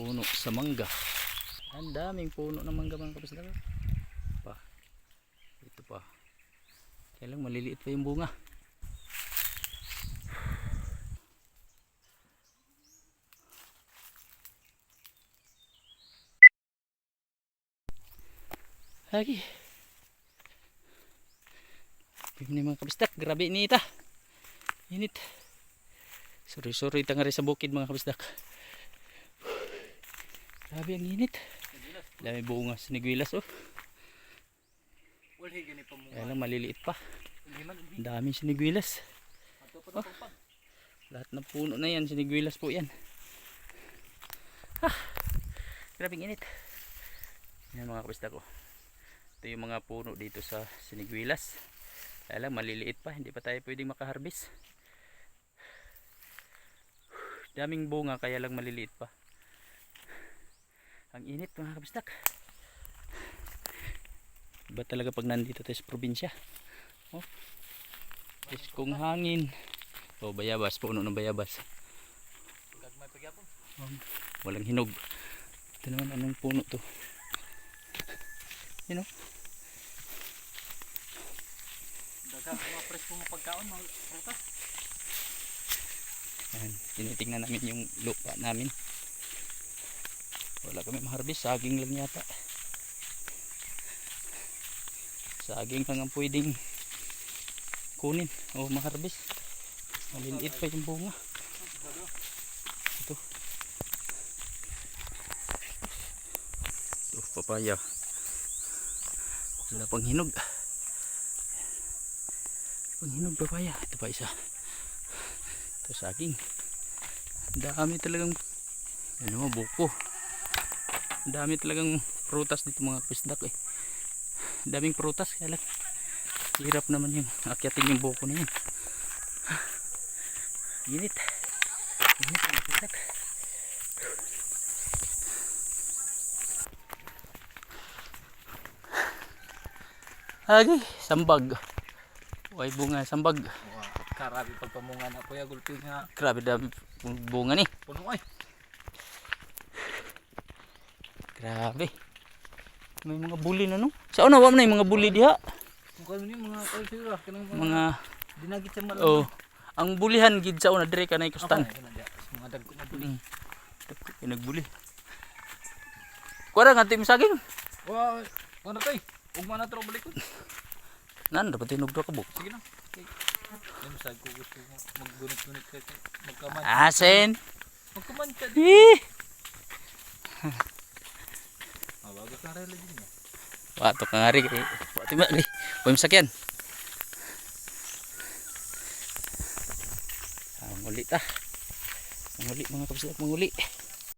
puno sa mangga. Ang daming puno ng mangga mga kapis Pa. Ito pa. Kaya lang maliliit pa yung bunga. Lagi. Pimni mga kabistak, grabe inita. Init. Sorry, sorry tangari sa bukid mga kabistak. Grabe ang init. Dami bunga sa nigwilas oh. Wala gani pa mo. Kaya lang maliliit pa. Ang dami sinigwilas. Pa. Lahat ng puno na yan, sinigwilas po yan. Ah, grabing init. Yan mga kapista ko. Ito yung mga puno dito sa sinigwilas. Lang maliliit pa, hindi pa tayo pwedeng makaharbis. Daming bunga kaya lang maliliit pa. Ang init mga kabistak. Iba talaga pag nandito tayo sa probinsya. Oh. Is kung hangin. Oh, bayabas, puno ng bayabas. Pagyapon. Walang hinog. Ito naman anong puno to. You know? Daghang mga presko nga pagkaon mga prutas. Ayan, tinitingnan namin yung lupa namin. Wala kami maharbis, saging lang yata. Saging lang ang pwedeng kunin o maharbis. Maliliit pa yung bunga. Ito. Ito, papaya. Wala pang hinog. Pang hinog papaya. Ito pa isa. Ito saging. Dami talagang ano buko. Dami talagang prutas dito mga pisdak eh. Daming prutas kaya lang hirap naman yung akyatin yung buko na yun. Init. Init mga pisdak. Agi, sambag. Way bunga sambag. Wa karabi pagpamunga na po ya gulpi nga Grabe dami bunga ni. puno ay. Grabe. May mga buli na no. Sa una wa man mga buli diha. Kung kayo ni mga kalsira kanang mga dinagit sa malam. oh, ang bulihan gid sa una dire kanay kustan. Mga dagko na buli. Mm. Yung nagbuli. Kuwara nga tim saging. Wa ano tay? Ugma na tro balik ko. Nan dapat tinog ka buk. Sige na. Yung sag ko gusto nga maggunit-gunit kay magkaman. Asen. Magkaman ka di. Wato ka nga rin. Wato ba? Huwag sakyan. Ah, muli ta. Muli mga kapsat. Muli.